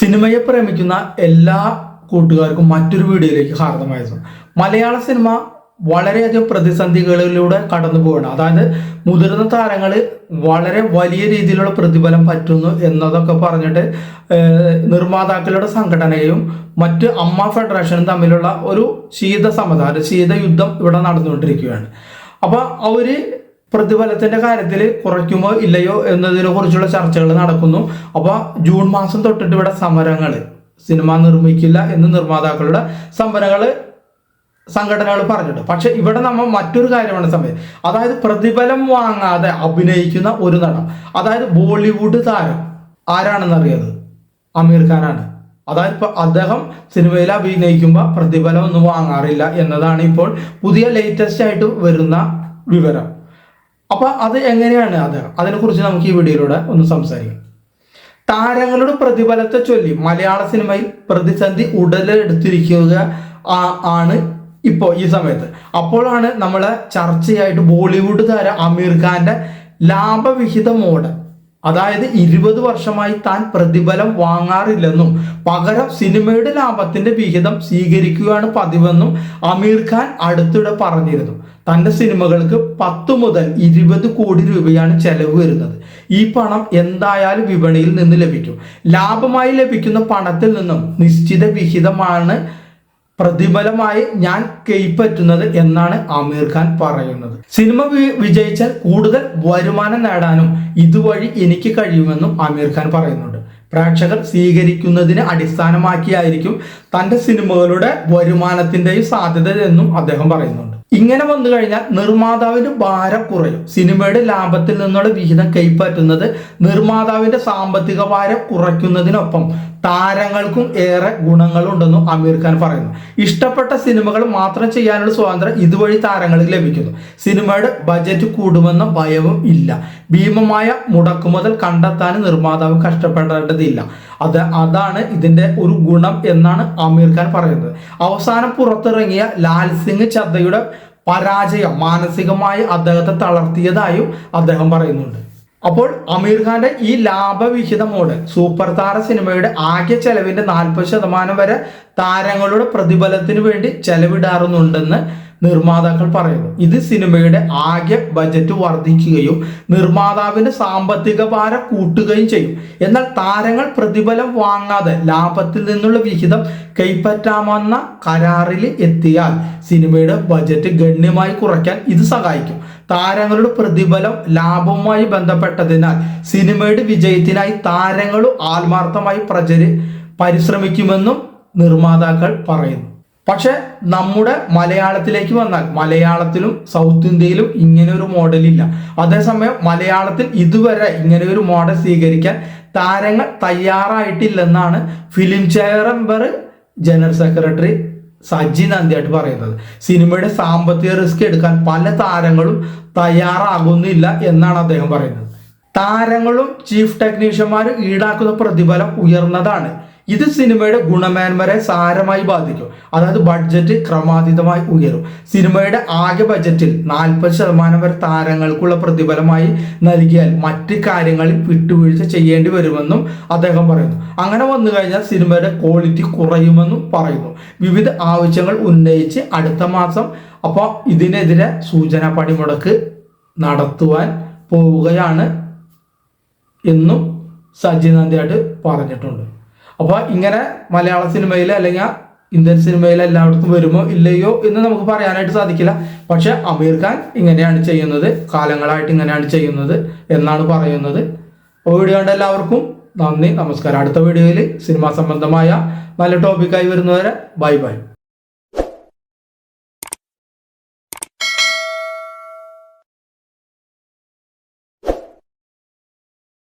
സിനിമയെ പ്രേമിക്കുന്ന എല്ലാ കൂട്ടുകാർക്കും മറ്റൊരു വീഡിയോയിലേക്ക് ഹാർദമായ മലയാള സിനിമ വളരെയധികം പ്രതിസന്ധികളിലൂടെ കടന്നു പോവുകയാണ്. അതായത് മുതിർന്ന താരങ്ങൾ വളരെ വലിയ രീതിയിലുള്ള പ്രതിഫലം പറ്റുന്നു എന്നതൊക്കെ പറഞ്ഞിട്ട് നിർമ്മാതാക്കളുടെ സംഘടനയും മറ്റ് അമ്മ ഫെഡറേഷനും തമ്മിലുള്ള ഒരു ശീത സമത ശീതയുദ്ധം ഇവിടെ നടന്നുകൊണ്ടിരിക്കുകയാണ്. അപ്പോൾ അവർ പ്രതിഫലത്തിന്റെ കാര്യത്തിൽ കുറയ്ക്കുമോ ഇല്ലയോ എന്നതിനെ കുറിച്ചുള്ള ചർച്ചകൾ നടക്കുന്നു. അപ്പൊ ജൂൺ മാസം തൊട്ടിട്ട് ഇവിടെ സമരങ്ങൾ സിനിമ നിർമ്മിക്കില്ല എന്ന് നിർമ്മാതാക്കളുടെ സമരങ്ങൾ സംഘടനകൾ പറഞ്ഞിട്ടുണ്ട്. പക്ഷെ ഇവിടെ നമ്മൾ മറ്റൊരു കാര്യമാണ് സമയം. അതായത് പ്രതിഫലം വാങ്ങാതെ അഭിനയിക്കുന്ന ഒരു നടൻ അതായത് ബോളിവുഡ് താരം ആരാണെന്ന് അറിയത് അമീർ ഖാനാണ്. അതായത് ഇപ്പൊ അദ്ദേഹം സിനിമയിൽ അഭിനയിക്കുമ്പോൾ പ്രതിഫലം ഒന്നും വാങ്ങാറില്ല എന്നതാണ് ഇപ്പോൾ പുതിയ ലേറ്റസ്റ്റ് ആയിട്ട് വരുന്ന വിവരം. അപ്പൊ അത് എങ്ങനെയാണ് അത് അതിനെക്കുറിച്ച് നമുക്ക് ഈ വീഡിയോയിലൂടെ ഒന്ന് സംസാരിക്കാം. താരങ്ങളുടെ പ്രതിഫലത്തെ ചൊല്ലി മലയാള സിനിമയിൽ പ്രതിസന്ധി ഉടലെടുത്തിരിക്കുക ആണ് ഇപ്പോൾ ഈ സമയത്ത്. അപ്പോഴാണ് നമ്മളെ ചർച്ചയായിട്ട് ബോളിവുഡ് താരം അമീർ ഖാന്റെ ലാഭവിഹിത മോഡൽ. അതായത് ഇരുപത് വർഷമായി താൻ പ്രതിഫലം വാങ്ങാറില്ലെന്നും പകരം സിനിമയുടെ ലാഭത്തിന്റെ വിഹിതം സ്വീകരിക്കുകയാണ് പതിവെന്നും അമീർ ഖാൻ അടുത്തിടെ പറഞ്ഞിരുന്നു. തന്റെ സിനിമകൾക്ക് പത്ത് മുതൽ ഇരുപത് കോടി രൂപയാണ് ചെലവ് വരുന്നത്. ഈ പണം എന്തായാലും വിപണിയിൽ നിന്ന് ലഭിക്കും. ലാഭമായി ലഭിക്കുന്ന പണത്തിൽ നിന്നും നിശ്ചിത വിഹിതമാണ് പ്രതിഫലമായി ഞാൻ കൈപ്പറ്റുന്നത് എന്നാണ് ആമീർ ഖാൻ പറയുന്നത്. സിനിമ വിജയിച്ചാൽ കൂടുതൽ വരുമാനം നേടാനും ഇതുവഴി എനിക്ക് കഴിയുമെന്നും ആമീർ ഖാൻ പറയുന്നുണ്ട്. പ്രേക്ഷകർ സ്വീകരിക്കുന്നതിന് അടിസ്ഥാനമാക്കിയായിരിക്കും തന്റെ സിനിമകളുടെ വരുമാനത്തിന്റെയും സാധ്യത എന്നും അദ്ദേഹം പറയുന്നുണ്ട്. ഇങ്ങനെ വന്നു കഴിഞ്ഞാൽ നിർമ്മാതാവിന്റെ ഭാരം കുറയും. സിനിമയുടെ ലാഭത്തിൽ നിന്നുള്ള വിഹിതം കൈപ്പറ്റുന്നത് നിർമ്മാതാവിന്റെ സാമ്പത്തിക ഭാരം കുറയ്ക്കുന്നതിനൊപ്പം താരങ്ങൾക്കും ഏറെ ഗുണങ്ങളുണ്ടെന്നും അമീർ ഖാൻ പറയുന്നു. ഇഷ്ടപ്പെട്ട സിനിമകൾ മാത്രം ചെയ്യാനുള്ള സ്വാതന്ത്ര്യം ഇതുവഴി താരങ്ങൾക്ക് ലഭിക്കുന്നു. സിനിമയുടെ ബജറ്റ് കൂടുമെന്ന ഭയവും ഇല്ല. ഭീമമായ മുടക്കുമുതൽ കണ്ടെത്താൻ നിർമ്മാതാവ് കഷ്ടപ്പെടേണ്ടതില്ല. അത് അതാണ് ഇതിന്റെ ഒരു ഗുണം എന്നാണ് അമീർ ഖാൻ പറയുന്നത്. അവസാനം പുറത്തിറങ്ങിയ ലാൽ സിംഗ് ചദ്ദയുടെ പരാജയം മാനസികമായി അദ്ദേഹത്തെ തളർത്തിയതായും അദ്ദേഹം പറയുന്നുണ്ട്. അപ്പോൾ അമീർ ഖാന്റെ ഈ ലാഭവിഹിത മോഡൽ സൂപ്പർ താര സിനിമയുടെ ആകെ ചെലവിന്റെ നാൽപ്പത് ശതമാനം വരെ താരങ്ങളുടെ പ്രതിഫലത്തിന് വേണ്ടി ചെലവിടാറുന്നുണ്ടെന്ന് നിർമ്മാതാക്കൾ പറയുന്നു. ഇത് സിനിമയുടെ ആകെ ബജറ്റ് വർദ്ധിക്കുകയും നിർമ്മാതാവിന്റെ സാമ്പത്തിക ഭാരം കൂട്ടുകയും ചെയ്യും. എന്നാൽ താരങ്ങൾ പ്രതിഫലം വാങ്ങാതെ ലാഭത്തിൽ നിന്നുള്ള വിഹിതം കൈപ്പറ്റാമെന്ന കരാറിൽ എത്തിയാൽ സിനിമയുടെ ബജറ്റ് ഗണ്യമായി കുറയ്ക്കാൻ ഇത് സഹായിക്കും. താരങ്ങളുടെ പ്രതിഫലം ലാഭവുമായി ബന്ധപ്പെട്ടതിനാൽ സിനിമയുടെ വിജയത്തിനായി താരങ്ങളും ആത്മാർത്ഥമായി പ്രചരി പരിശ്രമിക്കുമെന്നും നിർമ്മാതാക്കൾ പറയുന്നു. പക്ഷെ നമ്മുടെ മലയാളത്തിലേക്ക് വന്നാൽ മലയാളത്തിലും സൗത്ത് ഇന്ത്യയിലും ഇങ്ങനെ ഒരു മോഡലില്ല അതേസമയം മലയാളത്തിൽ ഇതുവരെ ഇങ്ങനെ ഒരു മോഡൽ സ്വീകരിക്കാൻ താരങ്ങൾ തയ്യാറായിട്ടില്ലെന്നാണ് film chamber general secretary Saji നന്ദിയായിട്ട് പറയുന്നത്. സിനിമയുടെ സാമ്പത്തിക റിസ്ക് എടുക്കാൻ പല താരങ്ങളും തയ്യാറാകുന്നില്ല എന്നാണ് അദ്ദേഹം പറയുന്നത്. താരങ്ങളും ചീഫ് ടെക്നീഷ്യന്മാരും ഈടാക്കുന്ന പ്രതിഫലം ഉയർന്നതാണ്. ഇത് സിനിമയുടെ ഗുണമേന്മരെ സാരമായി ബാധിക്കും. അതായത് ബഡ്ജറ്റ് ക്രമാതീതമായി ഉയരും. സിനിമയുടെ ആകെ ബജറ്റിൽ നാൽപ്പത് ശതമാനം വരെ താരങ്ങൾക്കുള്ള പ്രതിഫലമായി നൽകിയാൽ മറ്റ് കാര്യങ്ങളിൽ വിട്ടുവീഴ്ച ചെയ്യേണ്ടി വരുമെന്നും അദ്ദേഹം പറയുന്നു. അങ്ങനെ വന്നു കഴിഞ്ഞാൽ സിനിമയുടെ ക്വാളിറ്റി കുറയുമെന്നും പറയുന്നു. വിവിധ ആവശ്യങ്ങൾ ഉന്നയിച്ച് അടുത്ത മാസം അപ്പോൾ ഇതിനെതിരെ സൂചന പണിമുടക്ക് നടത്തുവാൻ പോവുകയാണ് എന്നും സജി നന്ദിയായിട്ട് പറഞ്ഞിട്ടുണ്ട്. അപ്പോൾ ഇങ്ങനെ മലയാള സിനിമയിൽ അല്ലെങ്കിൽ ഇന്ത്യൻ സിനിമയിൽ എല്ലായിടത്തും വരുമോ ഇല്ലയോ എന്ന് നമുക്ക് പറയാനായിട്ട് സാധിക്കില്ല. പക്ഷെ അമീർ ഖാൻ ഇങ്ങനെയാണ് ചെയ്യുന്നത്. കാലങ്ങളായിട്ട് ഇങ്ങനെയാണ് ചെയ്യുന്നത് എന്നാണ് പറയുന്നത്. അപ്പോൾ വീഡിയോ കണ്ട എല്ലാവർക്കും നന്ദി. നമസ്കാരം. അടുത്ത വീഡിയോയിൽ സിനിമാ സംബന്ധമായ നല്ല ടോപ്പിക്കായി വരുന്നവരെ ബൈ ബൈ.